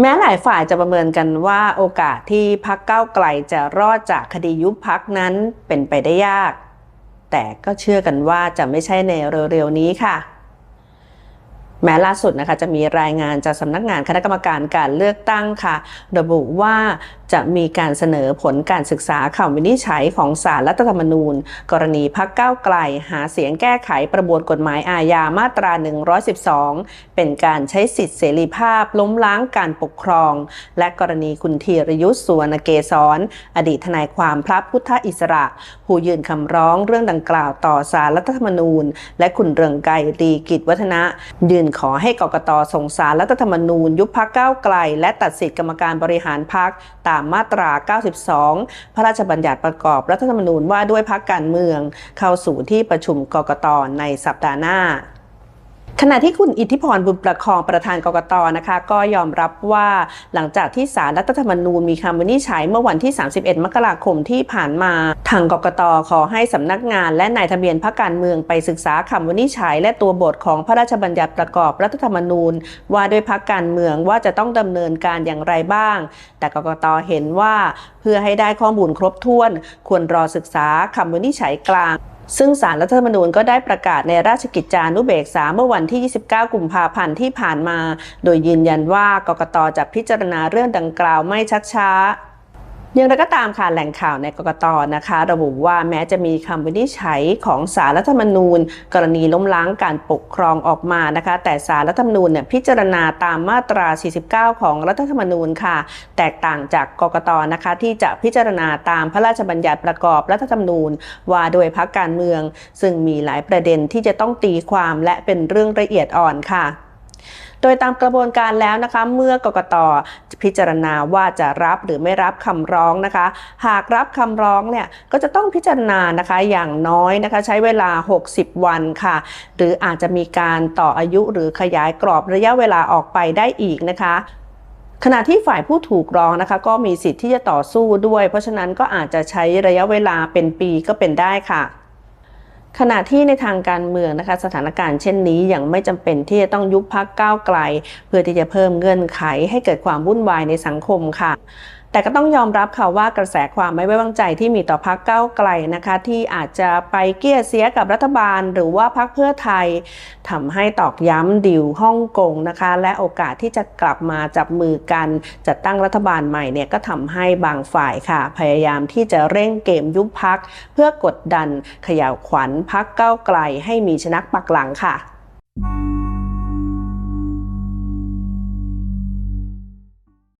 แม้หลายฝ่ายจะประเมินกันว่าโอกาสที่พักเก้าไกลจะรอดจากคดียุบพักนั้นเป็นไปได้ยาก แต่ก็เชื่อกันว่าจะไม่ใช่ในเร็วๆนี้ค่ะ แม้ล่าสุดนะคะจะมีรายงานจากสำนักงานคณะกรรมการการเลือกตั้งค่ะ ระบุว่าจะมีการเสนอผลการศึกษาคำวินิจฉัยของศาลรัฐธรรมนูญ กรณีพักเก้าวไกล หาเสียงแก้ไขประบวนกฎหมายอาญามาตรา 112 เป็นการใช้สิทธิเสรีภาพล้มล้างการปกครอง และกรณีคุณธีรยุทธ์สุวรรณเกษรอดีตทนายความพระพุทธอิสระ ผู้ยื่นคำร้องเรื่องดังกล่าวต่อศาลรัฐธรรมนูญ และคุณเรืองไกรลีกิจวัฒนะ ยื่นขอให้กกตส่งสารรัฐธรรมนูญ ยุบพักก้าวไกล และตัดสิทธิกรรมการบริหารพักตามมาตรา 92 พระราชบัญญัติประกอบรัฐธรรมนูญว่าด้วยพักการเมือง เข้าสู่ที่ประชุมกกตในสัปดาห์หน้า ขณะที่คุณอิทธิพรบุญประคองประธานกกตนะคะ ก็ยอมรับว่าหลังจากที่สารรัฐธรรมนูญมีคำวินิจฉัยเมื่อวันที่ 31 มกราคมที่ผ่านมา ทางกกตขอให้สำนักงานและนายทะเบียนพรรคการเมืองไปศึกษาคำวินิจฉัย และตัวบทของพระราชบัญญัติประกอบรัฐธรรมนูญ ว่าด้วยพรรคการเมืองว่าจะต้องดำเนินการอย่างไรบ้าง แต่กกตเห็นว่าเพื่อให้ได้ข้อมูลครบถ้วน ควรรอศึกษาคำวินิจฉัยกลาง ซึ่งสารรัฐธรรมนูญก็ได้ประกาศในราชกิจจานุเบกษาเมื่อวันที่ 29 กุมภาพันธ์ที่ผ่านมา โดยยืนยันว่ากกตจะพิจารณาเรื่องดังกล่าวไม่ชักช้า อย่างไรก็ตามค่ะแหล่งข่าวในกกตนะคะ ระบุว่าแม้จะมีคำวินิจฉัยของสารรัฐธรรมนูญ กรณีล้มล้างการปกครองออกมานะคะ แต่สารรัฐธรรมนูญเนี่ยพิจารณาตามมาตรา 49 ของรัฐธรรมนูญค่ะ แตกต่างจากกกตนะคะ ที่จะพิจารณาตามพระราชบัญญัติประกอบรัฐธรรมนูญ ว่าโดยพักการเมือง ซึ่งมีหลายประเด็นที่จะต้องตีความและเป็นเรื่องละเอียดอ่อนค่ะ โดยตามกระบวนการแล้วนะคะ เมื่อกกตพิจารณาว่าจะรับหรือไม่รับคำร้องนะคะ หากรับคำร้องเนี่ยก็จะต้องพิจารณานะคะอย่างน้อยนะคะ ใช้เวลา 60 วันค่ะ หรืออาจจะมีการต่ออายุหรือขยายกรอบระยะเวลาออกไปได้อีกนะคะขณะที่ฝ่ายผู้ถูกร้องนะคะก็มีสิทธิ์ที่จะต่อสู้ด้วย เพราะฉะนั้นก็อาจจะใช้ระยะเวลาเป็นปีก็เป็นได้ค่ะ ขณะที่ในทางการเมืองนะคะสถานการณ์เช่นนี้ยังไม่จำเป็นที่จะต้องยุบพักก้าวไกล เพื่อที่จะเพิ่มเงื่อนไขให้เกิดความวุ่นวายในสังคมค่ะ แต่ก็ต้องยอมรับค่ะว่ากระแสความไม่ไว้วางใจที่มีต่อพักก้าไกลนะคะ ที่อาจจะไปเกี้ยเสียกับรัฐบาล หรือว่าพักเพื่อไทยทำให้ตอกย้ำดิวฮ่องกงนะคะ และโอกาสที่จะกลับมาจับมือกันจัดตั้งรัฐบาลใหม่เนี่ยก็ทำให้บางฝ่ายค่ะ พยายามที่จะเร่งเกมยุบพัก เพื่อกดดันขย่าวขวัญพักก้าไกลให้มีชนักปักหลังค่ะ